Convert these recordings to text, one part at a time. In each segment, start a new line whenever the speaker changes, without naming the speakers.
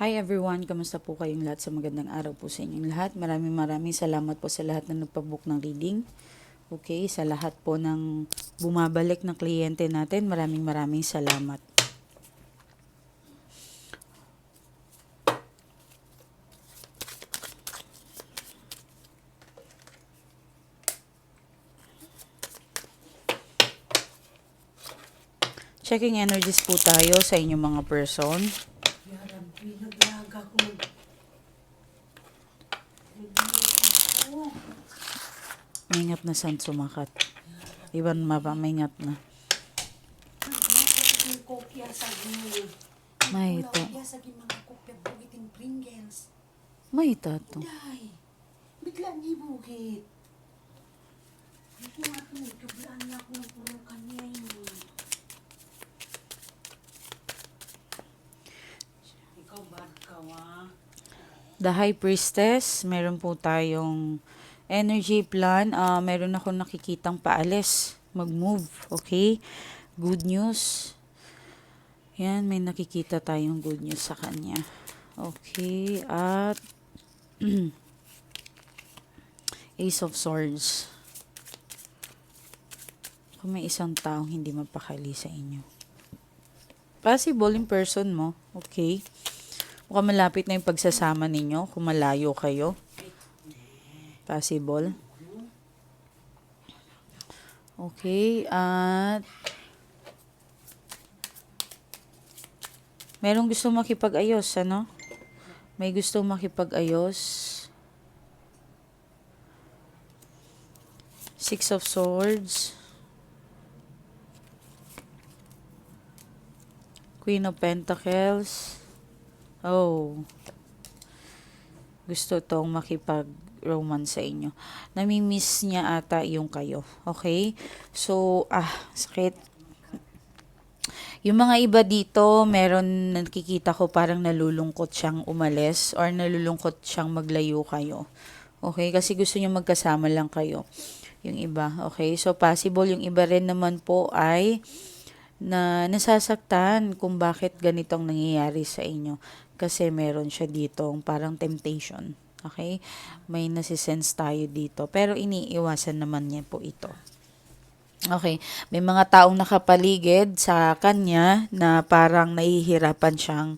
Hi everyone, kamusta po kayong lahat sa magandang araw po sa inyong lahat. Maraming maraming salamat po sa lahat na nagpabook ng reading. Okay, sa lahat po ng bumabalik na kliyente natin, maraming maraming salamat. Checking energies po tayo sa inyong mga person. Maingat na saan sumakat. Iban maba, maingat na. May ito. May tato.
Day, bigla ni. Ito ito, wa.
The High Priestess, meron po tayong energy plan. Ah, meron ako nakikitang paalis. Mag-move, okay? Good news. Yan, may nakikita tayong good news sa kanya. Okay, at Ace of Swords. Kung may isang taong hindi mapakali sa inyo. Possible in person mo, okay? Mukhang malapit na yung pagsasama ninyo kung malayo kayo. Possible. Okay, at merong gusto makipag-ayos, ano? May gusto makipag-ayos. Six of Swords. Queen of Pentacles. Oh. Gusto tong makipag-romance sa inyo. Namimiss niya ata yung kayo. Okay? So, ah, sakit. Yung mga iba dito, meron nakikita ko parang nalulungkot siyang umalis or nalulungkot siyang maglayo kayo. Okay? Kasi gusto niya magkasama lang kayo. Yung iba. Okay? So, possible yung iba rin naman po ay na nasasaktan kung bakit ganitong nangyayari sa inyo. Kasi meron siya dito parang temptation. Okay? May nasisense tayo dito. Pero iniiwasan naman niya po ito. Okay. May mga taong nakapaligid sa kanya na parang nahihirapan siyang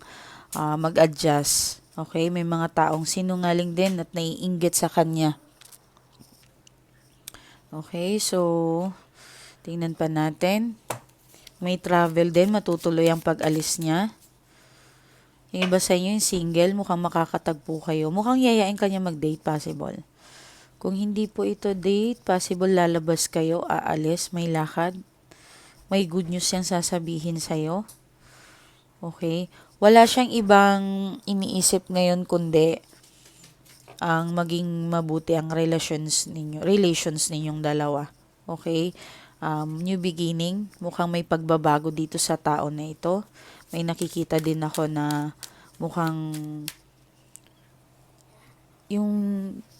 ah, mag-adjust. Okay? May mga taong sinungaling din at naiinggit sa kanya. Okay, so tingnan pa natin. May travel din, matutuloy ang pag-alis niya. Yung iba sa inyo, yung single, mukhang makakatagpo kayo. Mukhang yayain kanya mag-date, possible. Kung hindi po ito date, possible lalabas kayo, aalis, may lakad. May good news yan sasabihin sa'yo. Okay? Wala siyang ibang iniisip ngayon kundi ang maging mabuti ang relations ninyo, relations ninyong dalawa. Okay? Um, new beginning, mukhang may pagbabago dito sa tao na ito. May nakikita din ako na mukhang yung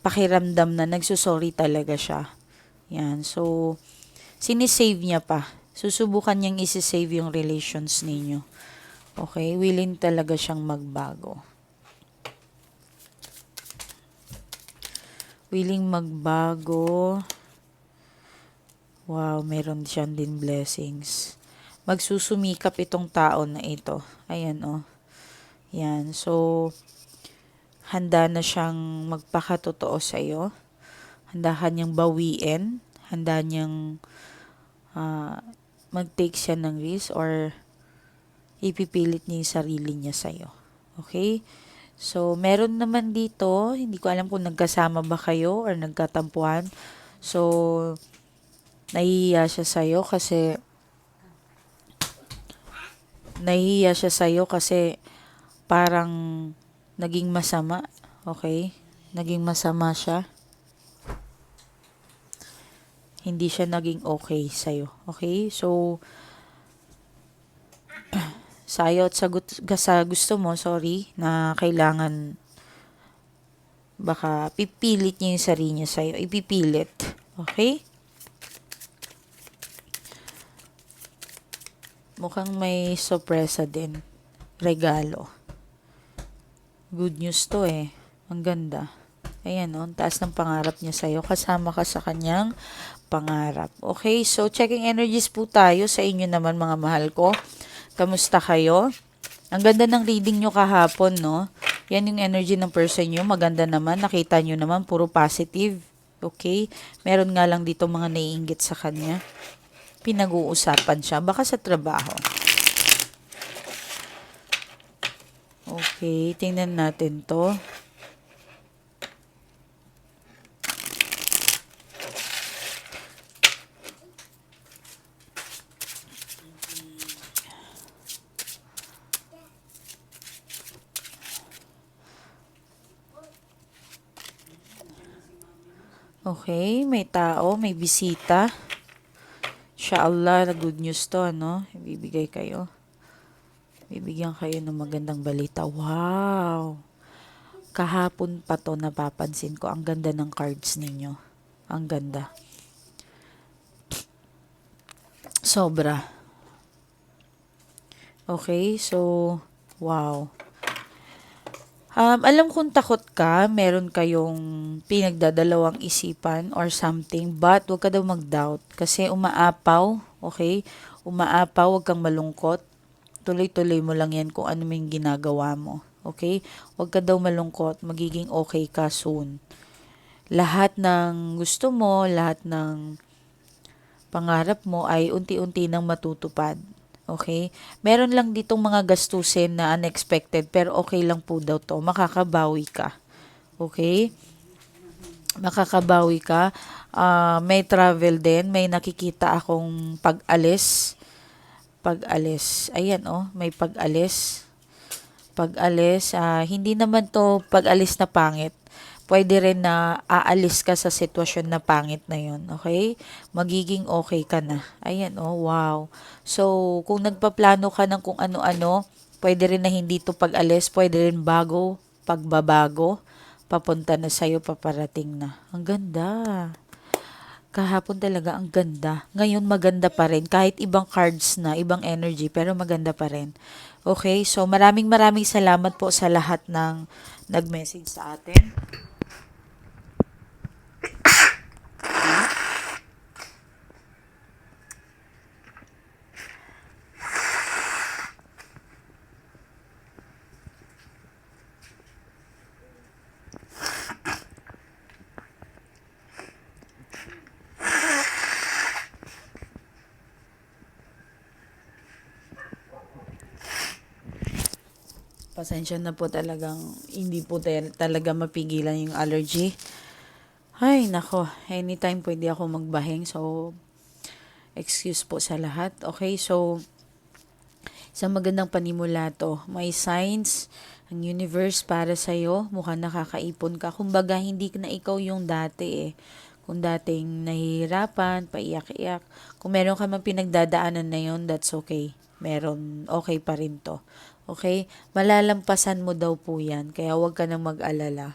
pakiramdam na nagsusorry talaga siya. Yan. So, sinisave niya pa. Susubukan niyang isi-save yung relations ninyo. Okay? Willing talaga siyang magbago. willing magbago. Wow, meron siyang din blessings. Magsusumikap itong tao na ito. Ayan, oh. Yan. So, handa na siyang magpakatotoo sa iyo. Handa ka niyang bawiin. Handa niyang ah, mag-take siya ng risk or ipipilit niya yung sarili niya sa iyo. Okay? So, meron naman dito, hindi ko alam kung nagkasama ba kayo or nagkatampuhan. So, nahihiya siya sa'yo kasi nahihiya siya sa'yo kasi parang naging masama. Okay? Naging masama siya. Hindi siya naging okay sa'yo. Okay? So, sayo at sa, gut- sa gusto mo, sorry, na kailangan baka pipilit niya yung sarili niya sa'yo. Ipipilit. Okay? Mukhang may sorpresa din. Regalo. Good news to eh. Ang ganda. Ayan, oh, ang taas ng pangarap niya sa'yo. Kasama ka sa kanyang pangarap. Okay, so checking energies po tayo sa inyo naman mga mahal ko. Kamusta kayo? Ang ganda ng reading nyo kahapon, no? Yan yung energy ng person nyo. Maganda naman. Nakita nyo naman, puro positive. Okay? Meron nga lang dito mga naiingit sa kanya. Pinag-uusapan siya. Baka sa trabaho. Okay, tingnan natin to. Okay, may tao, may bisita. Inshallah, na good news to, ano? Ibibigay kayo. Bibigyan kayo ng magandang balita. Wow! Kahapon pa to napapansin ko. Ang ganda ng cards ninyo. Ang ganda. Sobra. Okay, so, wow. Um, alam kong takot ka, meron kayong pinagdadalawang isipan or something, but huwag ka daw mag-doubt kasi umaapaw, okay? Umaapaw, huwag kang malungkot. Tuloy-tuloy mo lang yan kung ano yung ginagawa mo, okay? Huwag ka daw malungkot, magiging okay ka soon. Lahat ng gusto mo, lahat ng pangarap mo ay unti-unti nang matutupad. Okay? Meron lang ditong mga gastusin na unexpected pero okay lang po daw to. Makakabawi ka. Okay? Makakabawi ka. Ah, may travel din. May nakikita akong pag-alis. Pag-alis. Ayan oh, may pag-alis. Pag-alis. ah, hindi naman to pag-alis na pangit pwede rin na aalis ka sa sitwasyon na pangit na yon okay? Magiging okay ka na. Ayan, oh, wow. So, kung nagpaplano ka ng kung ano-ano, pwede rin na hindi to pag-alis, pwede rin bago, pagbabago, papunta na sa'yo, paparating na. Ang ganda. Kahapon talaga ang ganda. Ngayon maganda pa rin. Kahit ibang cards na, ibang energy, pero maganda pa rin. Okay, so maraming maraming salamat po sa lahat ng nag-message sa atin. Pasensya na po talagang hindi po talaga mapigilan yung allergy. Ay, nako. Anytime pwede ako magbahing. So, excuse po sa lahat. Okay, so, sa magandang panimula to, may signs ang universe para sa'yo. Mukhang nakakaipon ka. Kumbaga, hindi na ikaw yung dati eh. Kung dating nahihirapan, paiyak-iyak. Kung meron ka mang pinagdadaanan na yun, that's okay. Meron, okay pa rin to. Okay? Malalampasan mo daw po yan. Kaya huwag ka nang mag-alala.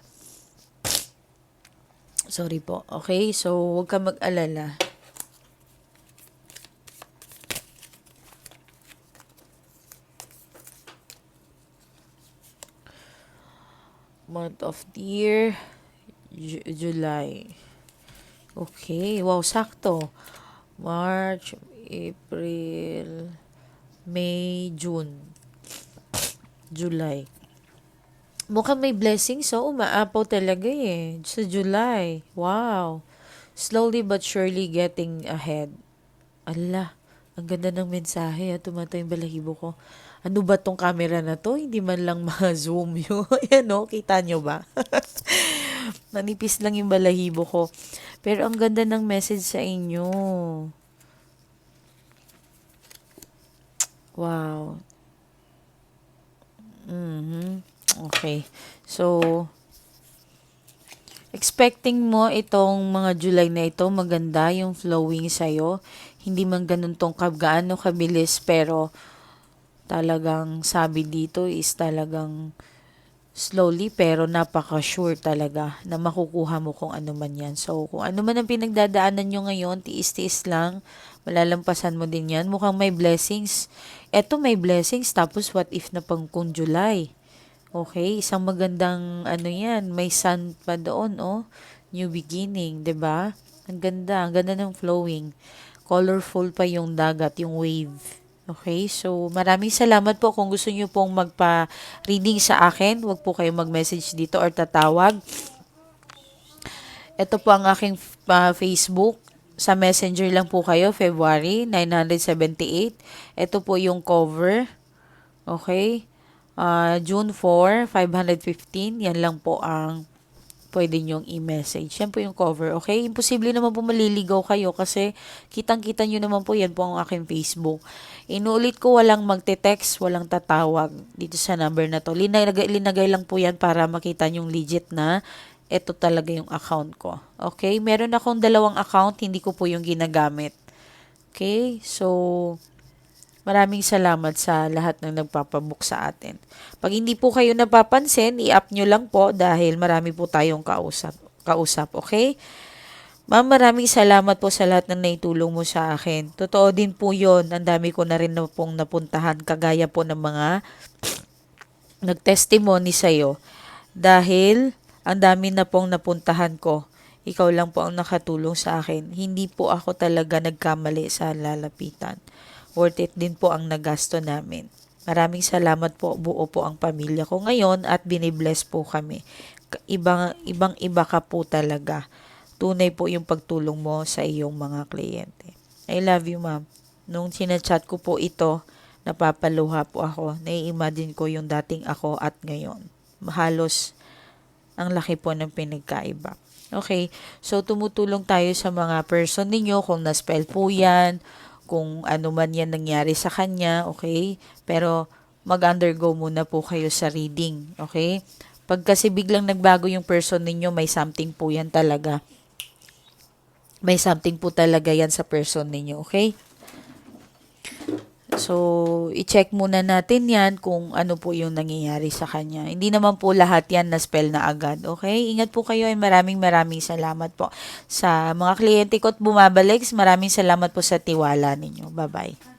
Sorry po. Okay? So, huwag ka mag-alala. Month of the year, Ju- July. Okay. Wow, sakto. March, April, May, June. July. Mukhang may blessing, so umaapaw talaga eh. Sa July. Wow. Slowly but surely getting ahead. Ala, ang ganda ng mensahe. Ha? Tumatay yung balahibo ko. Ano ba tong camera na to? Hindi man lang ma-zoom yun. Ayan o, kita nyo ba? Manipis lang yung balahibo ko. Pero ang ganda ng message sa inyo. Wow. Mhm. Okay. So, expecting mo itong mga July na ito, maganda yung flowing sa'yo. Hindi man ganun tong gaano kabilis, pero talagang sabi dito is talagang slowly pero napaka-sure talaga na makukuha mo kung ano man yan. So, kung ano man ang pinagdadaanan nyo ngayon, tiis-tiis lang, malalampasan mo din yan. Mukhang may blessings. Eto may blessings, tapos what if na pang kung July? Okay, isang magandang ano yan, may sun pa doon, oh. New beginning, 'di ba? Ang ganda, ang ganda ng flowing. Colorful pa yung dagat, yung wave. Okay, so maraming salamat po kung gusto niyo pong magpa-reading sa akin. Huwag po kayo mag-message dito or tatawag. Ito po ang aking uh, Facebook. Sa Messenger lang po kayo, February 978. Ito po yung cover. Okay. Uh, June 4, 515. Yan lang po ang pwede nyong i-message. Yan po yung cover. Okay? Imposible naman po maliligaw kayo kasi kitang-kita nyo naman po yan po ang aking Facebook. Inuulit ko walang magte-text, walang tatawag dito sa number na to. Linagay, linagay lang po yan para makita nyong legit na ito talaga yung account ko. Okay? Meron akong dalawang account, hindi ko po yung ginagamit. Okay? So, maraming salamat sa lahat ng nagpapabook sa atin. Pag hindi po kayo napapansin, i-up nyo lang po dahil marami po tayong kausap. Kausap, okay? Ma'am, maraming salamat po sa lahat ng naitulong mo sa akin. Totoo din po yon Ang dami ko na rin na pong napuntahan, kagaya po ng mga nag-testimony sa'yo. Dahil ang dami na pong napuntahan ko. Ikaw lang po ang nakatulong sa akin. Hindi po ako talaga nagkamali sa lalapitan. Worth it din po ang nagasto namin. Maraming salamat po. Buo po ang pamilya ko ngayon at binibless po kami. Ibang, ibang iba ka po talaga. Tunay po yung pagtulong mo sa iyong mga kliyente. I love you, ma'am. Nung sinachat ko po ito, napapaluha po ako. Nai-imagine ko yung dating ako at ngayon. Halos ang laki po ng pinagkaiba. Okay, so tumutulong tayo sa mga person ninyo kung na-spell po yan, kung ano man yan nangyari sa kanya, okay? Pero mag-undergo muna po kayo sa reading, okay? Pag kasi biglang nagbago yung person ninyo, may something po yan talaga. May something po talaga yan sa person ninyo, okay? So, i-check muna natin yan kung ano po yung nangyayari sa kanya. Hindi naman po lahat yan na spell na agad. Okay? Ingat po kayo ay maraming maraming salamat po sa mga kliyente ko at bumabalik. Maraming salamat po sa tiwala ninyo. Bye-bye.